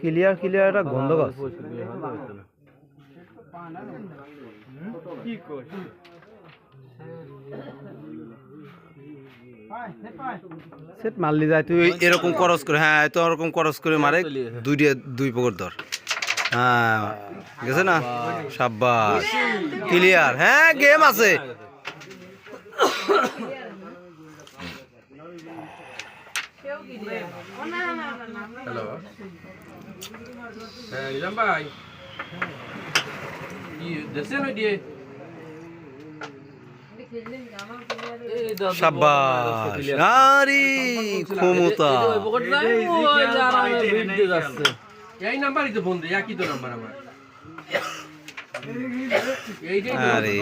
Clear clear একটা গন্ধ গাছ। সেট মারলি যায় তুই এরকম করস করে হ্যাঁ তো ওরকম করস করে মারে দুই দিয়ে দুই পকর ধর। হ্যাঁ গেছে না? সাব্বাস। ক্লিয়ার হ্যাঁ গেম আছে। হ্যালো হ্যাঁ নিজাম ভাই দেখছেন ওই দিয়ে সাব্বাস আরে ক্ষমতা এই নাম্বারই তো ফোন দেয় একই তো নাম্বার আমার। এইটাই তো আরে।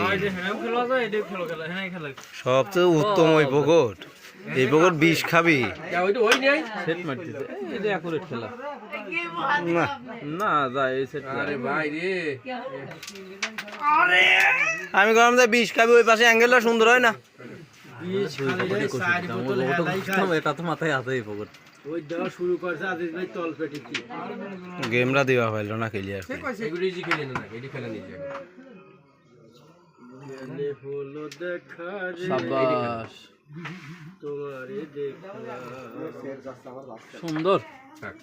সবচেয়ে উত্তম ওই পকট এই পকট বিষ খাবি? কে ওই তো ওই নেই না। না যা এই সেট আরে ভাই রে। আমি গরম যে বিষ খাবি ওই পাশে অ্যাঙ্গেলটা সুন্দর হয় না। এটা তো মাথায় আছে এই পকেট গেমরা দেওয়া হইল না ক্লিয়ার এগুলো ইজি খেলে না এটি খেলে নিজে সাবাস সুন্দর থাক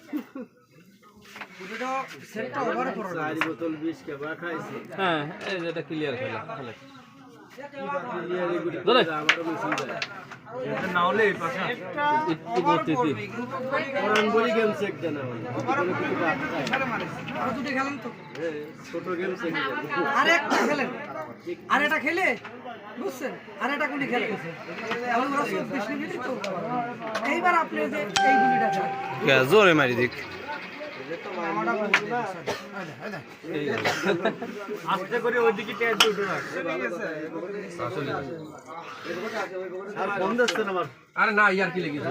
হ্যাঁ এই যে এটা ক্লিয়ার খেলা খেলা ধরে। একটু গতিতে আরেকটা খেলেন। আর এটা খেলে, বুঝছেন? আর এটা গুলি খেলে। এইবার আপনি যে এই গুলিটা জোরে মারি দিক। আরে না ইয়ার কি লেগেছে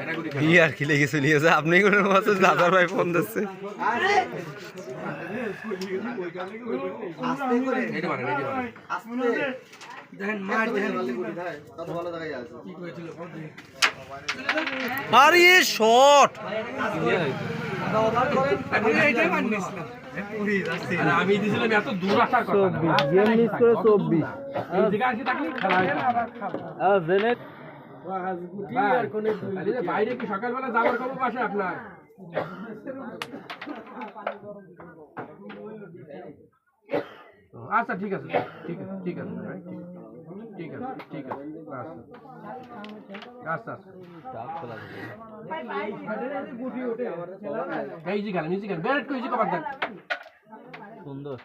এটা গুলি খেলে ই আর কি লেগে চলে গেছে আপনি কোনো মাসে দাদার ভাই ফোন দিচ্ছে এটা মারেন দেখেন আরে শট! আমি এইটাই মান নিয়েছিলাম আরে আমি দিছিলাম এত দূর আসার কথা গেম মিস করে চব্বিশ। এই জায়গায় আসি থাকলে খেলা হইতো। জেনে ভাই, তাহলে যে বাইরে কি সকালবেলা যাওয়ার খবর পাশে আপনার? আচ্ছা ঠিক আছে ঠিক আছে ঠিক আছে। ভাই, ঠিক আছে ঠিক আছে ঠিক আছে আচ্ছা আচ্ছা আচ্ছা এই জি খেলেন এই জি খেলেন বেরেট করে জি কবার দেন সুন্দর।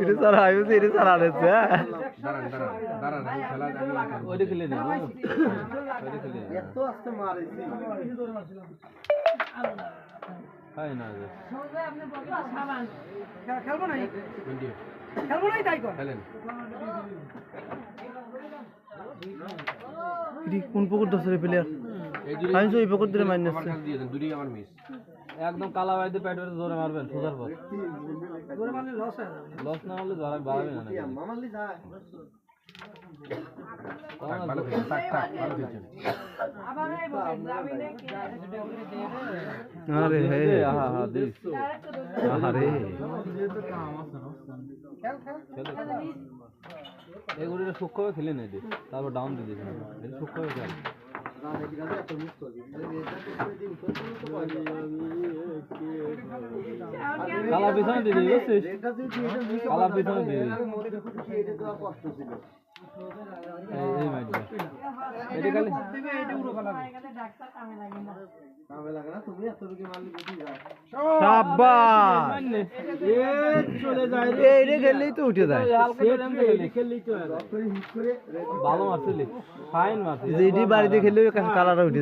এটা স্যার আইছে এটা স্যার আনেছে দাঁড়ান দাঁড়ান দাঁড়ান আমি খেলা আমি ওইটা খেলে নেব ওইটা খেলে হয় না যে খেলব না ইন্ডিয়া খেলব নাই তাই কর খেলেন কোন পুকুর দশ প্লেয়ার আমি তো এই পুকুর ধরে মাইনে আমার মিস একদম কালা বাইতে প্যাট জোরে মারবেন সোজার পর। জোরে মারলে লস হয়ে লস না হলে ধরা বাড়াবে না নাকি? থাক খেলেন থাক থাক আরে হে। আহা হা দিস আরে এগুলো সূক্ষ্মভাবে খেলে নেই তারপর ডাউন দিয়ে এটা সূক্ষ্মভাবে খেল কালা পিছনে দিয়ে দিবি বুঝছিস? কালা পিছনে দিয়ে এই মাইট এটা খালি দিবে এইটা উড়ো ফেলাবে সাব্বাস! চলে যায় এই রে গেলেই তো উঠে যায়। ভালো ফাইন যেটি বাড়িতে খেললে কালারটা উঠে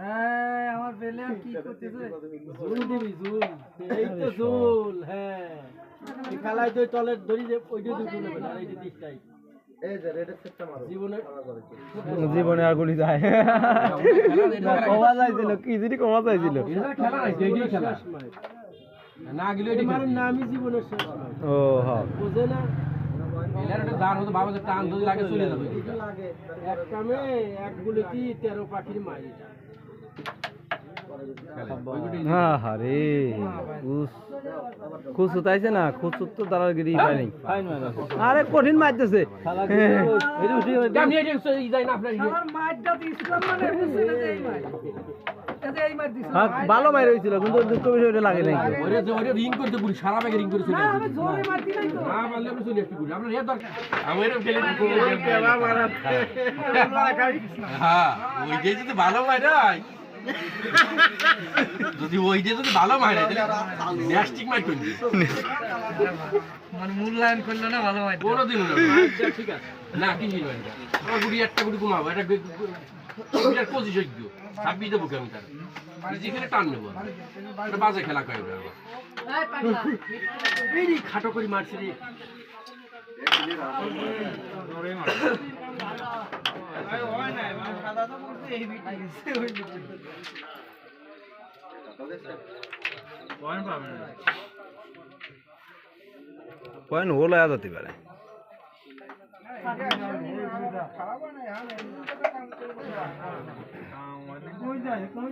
হ্যাঁ আমার পেলে কি করতেছে? জুল দিবি জুল। এই তো জুল হ্যাঁ। খেলায় তো তলের ধরি যে ওইটা দুটো দিকটাই জীবনে জীবনে আর গুলি যায়। কমা যাইছিল কি যদি কমা যাইছিল? এটা খেলা নাই এইটাই খেলা না গেলে নামই জীবনের শেষ ও হ্যাঁ। বোঝে না? এলার একটা দান হতো বাবা টান যদি লাগে চলে যাবে। এক কামে এক গুলিতে তেরো পাখির মারি। না তো পাই নাই। আরে কঠিন মারতেছে। আমি এটি ই যাই না আপনার আমার মাইটটা তো ইসলাম মানে বুঝছি না যে এই মাইট এই যে এই মাইট দিছে। হ্যাঁ, ভালো মাইর হয়েছিল কিন্তু দুঃখ বিষয় ওটা লাগে নাই। রিং করতে পুরি সারা ব্যাগে রিং করে চলে না আসবে আমি জোরে মারতি নাই তো। না পারলে আমি চলে আসতে পুরি। আপনার এর দরকার। আমি এরকম খেলে হ্যাঁ ওই যে যদি ভালো মারে যদি ওই যে যদি ভালো মারে তাহলে ন্যাস্টিক মার করবি মানে মূল্যায়ন করল না ভালো মাইট কোনো দিন ঠিক আছে। না কি এটা? আমার গুড়ি একটা গুড়ি ঘুমাবো এটা বিরাট পঁচিশ যোগ্য ছাব্বিশ দেবো আমি তার? খেলে টান নেব। এটা বাজে খেলা করে এই খাটো করে মারছি রে। পয়েন্ট হলো আজ হতে পারে। এটাই যে খেলা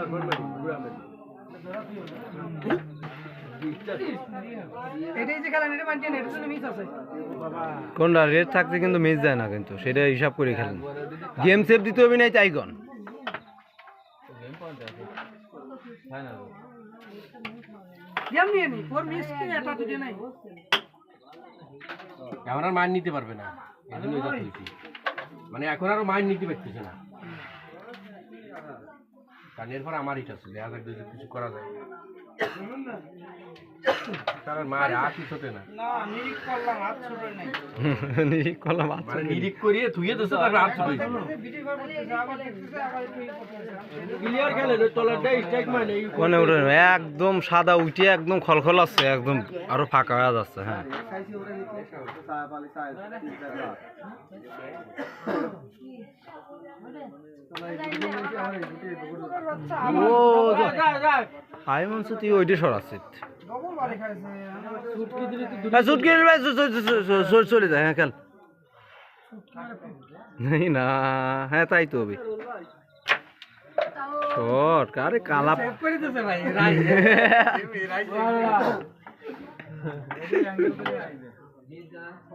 এটা মানতে না এটা তো মিস আছে কোনটা? রেড থাকতে কিন্তু মিস যায় না কিন্তু সেটা হিসাব করে খেলেন। গেম সেভ দিতে হবে নি এখন আর নিতে পারবে না। মানে এখন আর মাইন নিতে পারতেছে না। কারণ এরপর আমার ইচ্ছা যদি কিছু করা যায়। তার মার হাত ছোটে না। করলাম। মানে নিরিক করিয়ে ধুয়ে দিচ্ছে হাত ছোট মানে উঠে একদম সাদা উঠে একদম খলখল আছে একদম আরও ফাঁকা হয়ে যাচ্ছে হ্যাঁ। ও আমি মনে হচ্ছে তুই ওইটা সরাচ্ছিস হ্যাঁ চলে যায় হ্যাঁ এই না হ্যাঁ তাই তো হবে। শর্ট আরে কালা ভাই